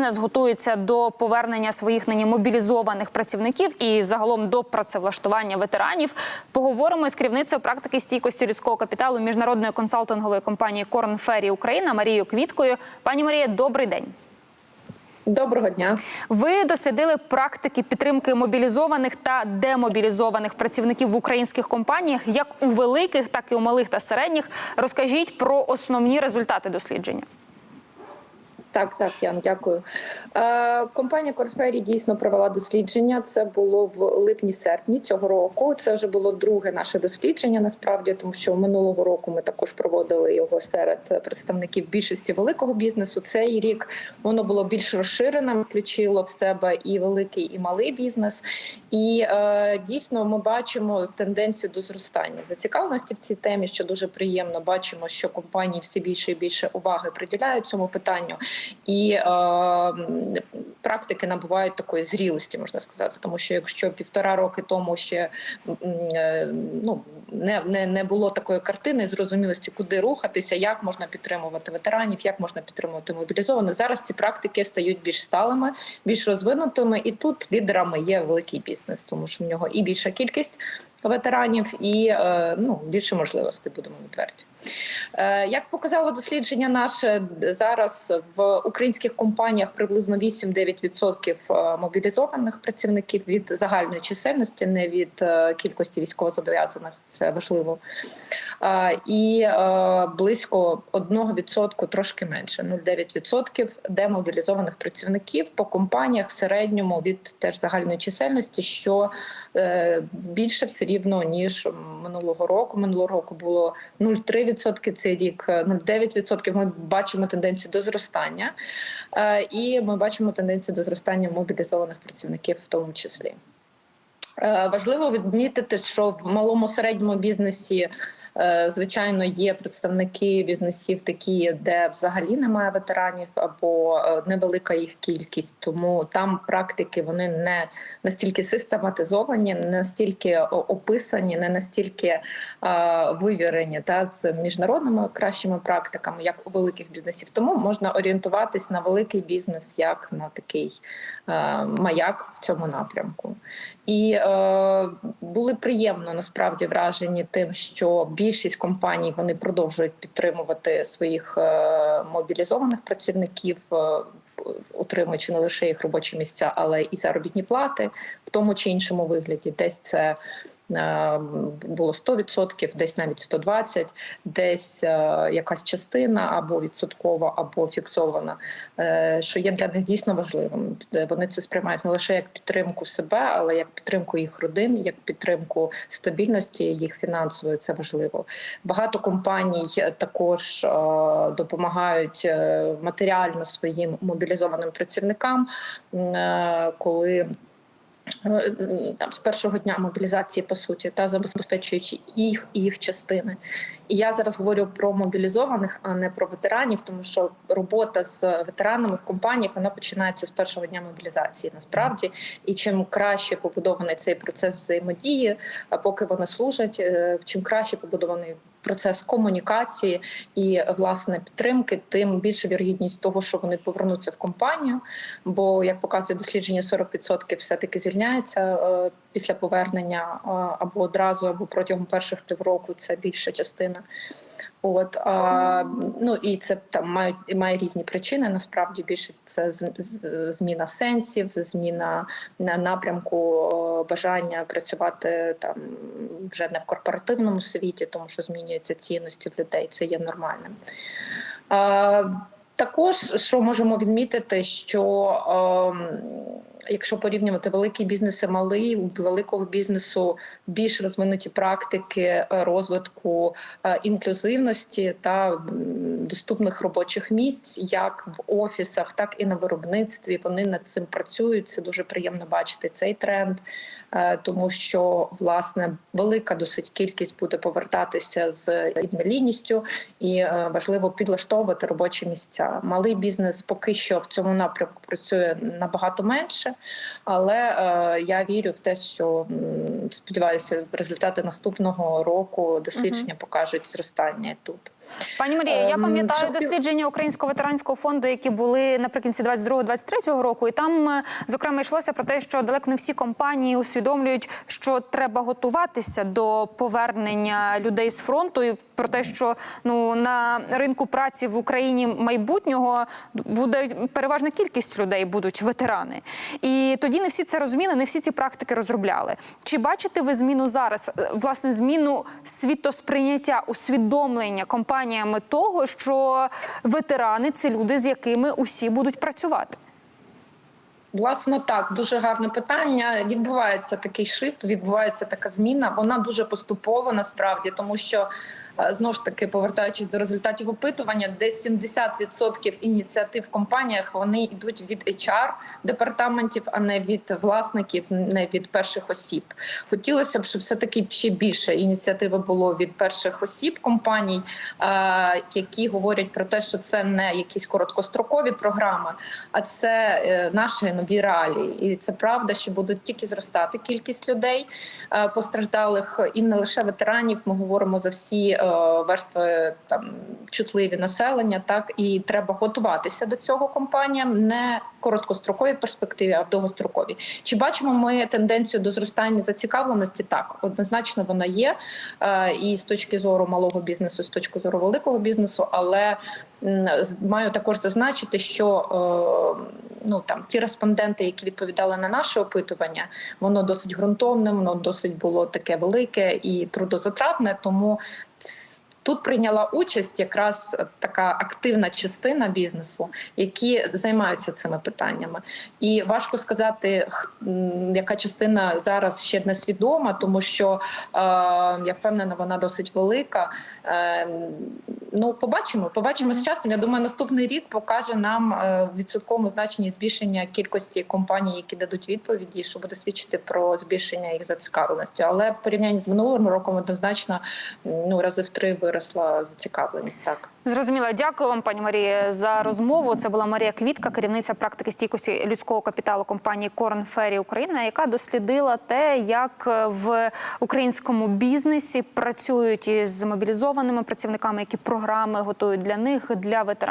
бізнес готується до повернення своїх нині мобілізованих працівників і загалом до працевлаштування ветеранів. Поговоримо з керівницею практики стійкості людського капіталу міжнародної консалтингової компанії Корн Фері Україна Марією Квіткою. Пані Марія, добрий день. Доброго дня. Ви дослідили практики підтримки мобілізованих та демобілізованих працівників в українських компаніях, як у великих, так і у малих та середніх. Розкажіть про основні результати дослідження. Так, так, Ян, дякую. Е, компанія Корфері дійсно провела дослідження. Це було в липні-серпні цього року. Це вже було друге наше дослідження. Насправді, тому що минулого року ми також проводили його серед представників більшості великого бізнесу. Цей рік воно було більш розширеним, включило в себе і великий, і малий бізнес. І е, дійсно ми бачимо тенденцію до зростання зацікавленості в цій темі, що дуже приємно. Бачимо, що компанії все більше і більше уваги приділяють цьому питанню, і е, практики набувають такої зрілості, можна сказати, тому що якщо півтора роки тому ще е, ну не, не, не було такої картини зрозумілості, куди рухатися, як можна підтримувати ветеранів, як можна підтримувати мобілізованих. Зараз ці практики стають більш сталими, більш розвинутими, і тут лідерами є великий бізнес, тому що в нього і більша кількість ветеранів, і е, ну більше можливостей будемо відверті. Е, Як показало дослідження наше зараз в українських компаніях приблизно 8-9% е, мобілізованих працівників від загальної чисельності, не від кількості військовозобов'язаних. Це важливо. Е, І е, близько 1%, трошки менше 0,9% демобілізованих працівників по компаніях в середньому від теж загальної чисельності, що е, більше все рівно ніж минулого року. Минулого року було 0,3%, цей рік е, 0,9%. Ми бачимо тенденцію до зростання, Е, і ми бачимо тенденцію до зростання мобілізованих працівників, в тому числі. Е, Важливо відмітити, що в малому середньому бізнесі. Е, Звичайно, є представники бізнесів, такі, де взагалі немає ветеранів або е, невелика їх кількість. Тому там практики вони не настільки систематизовані, не настільки описані, не настільки е, вивірені та з міжнародними кращими практиками, як у великих бізнесів. Тому можна орієнтуватись на великий бізнес як на такий маяк в цьому напрямку. І е, були приємно насправді вражені тим, що більшість компаній вони продовжують підтримувати своїх е, мобілізованих працівників. е, отримуючи не лише їх робочі місця, але і заробітні плати в тому чи іншому вигляді. Десь це е, було 100%, десь навіть 120%, десь е, якась частина або відсоткова, або фіксована, е, що є для них дійсно важливим. Е, Вони це сприймають не лише як підтримку себе, але як підтримку їх родин, як підтримку стабільності їх фінансової. Це важливо. Багато компаній також допомагають матеріально своїм мобілізованим працівникам, коли там з першого дня мобілізації по суті та забезпечуючи їх і їх частини. І я зараз говорю про мобілізованих, а не про ветеранів, тому що робота з ветеранами в компаніях вона починається з першого дня мобілізації. Насправді, і чим краще побудований цей процес взаємодії, поки вони служать, е, чим краще побудований процес комунікації і власне підтримки, тим більше вірогідність того, що вони повернуться в компанію. Бо як показує дослідження, 40% все таки звільняється е, після повернення е, або одразу, або протягом перших півроку. Це більша частина. От а, ну і це там мають має різні причини. Насправді більше це зміна сенсів, зміна напрямку бажання працювати там вже не в корпоративному світі, тому що змінюються цінності в людей. Це є нормальним. А, також що можемо відмітити, що ем, якщо порівнювати великий бізнес і малий, у великого бізнесу більш розвинуті практики е, розвитку е, інклюзивності та доступних робочих місць, як в офісах, так і на виробництві. Вони над цим працюють. Це дуже приємно бачити цей тренд, е, тому що власне велика досить кількість буде повертатися з інвалідністю, і е, важливо підлаштовувати робочі місця. Малий бізнес поки що в цьому напрямку працює набагато менше. Але е, я вірю в те, що сподіваюся, результати наступного року дослідження покажуть зростання тут. Пані Марія, я Ем, пам'ятаю щоб- дослідження Українського ветеранського фонду, які були наприкінці 22-23 року, і там е, зокрема йшлося про те, що далеко не всі компанії усвідомлюють, що треба готуватися до повернення людей з фронту, і про те, що ну на ринку праці в Україні майбутнього буде переважна кількість людей будуть ветерани. І тоді не всі це розуміли, не всі ці практики розробляли. Чи бачите ви зміну зараз? е, Власне, зміну світосприйняття, усвідомлення компаніями того, що ветерани це люди, з якими усі будуть працювати? Власне, так дуже гарне питання. Відбувається такий шифт, відбувається така зміна. Вона дуже поступова насправді, тому що знову ж таки повертаючись до результатів опитування, десь 70% ініціатив в компаніях вони йдуть від HR департаментів, а не від власників, не від перших осіб. Хотілося б, щоб все таки ще більше ініціативи було від перших осіб компаній, е, які говорять про те, що це не якісь короткострокові програми, а це е, наші нові реалії. І це правда, що будуть тільки зростати кількість людей е, постраждалих, і не лише ветеранів. Ми говоримо за всі е, верстви там чутливі населення. Так і треба готуватися до цього компаніям не в короткостроковій перспективі, а в довгостроковій. Чи бачимо ми тенденцію до зростання зацікавленості? Так, однозначно вона є. Е, І з точки зору малого бізнесу, з точки зору великого бізнесу, але маю також зазначити, що е, ну там ті респонденти, які відповідали на наше опитування, воно досить ґрунтовне, воно досить було таке велике і трудозатратне. Тому It's тут прийняла участь якраз така активна частина бізнесу, які займаються цими питаннями. І важко сказати, яка частина зараз ще не свідома, тому що е, я впевнена, вона досить велика. Е, ну, побачимо, побачимо з часом. Я думаю, наступний рік покаже нам е, в відсотковому значенні збільшення кількості компаній, які дадуть відповіді, що буде свідчити про збільшення їх зацікавленості. Але в порівнянні з минулим роком однозначно ну рази в три виросла зацікавленість. Так. Зрозуміло. Дякую вам, пані Марія, за розмову. Це була Марія Квітка, керівниця практики стійкості людського капіталу компанії Корн Фері Україна, яка дослідила те, як в українському бізнесі працюють із мобілізованими працівниками, які програми готують для них для ветеранів.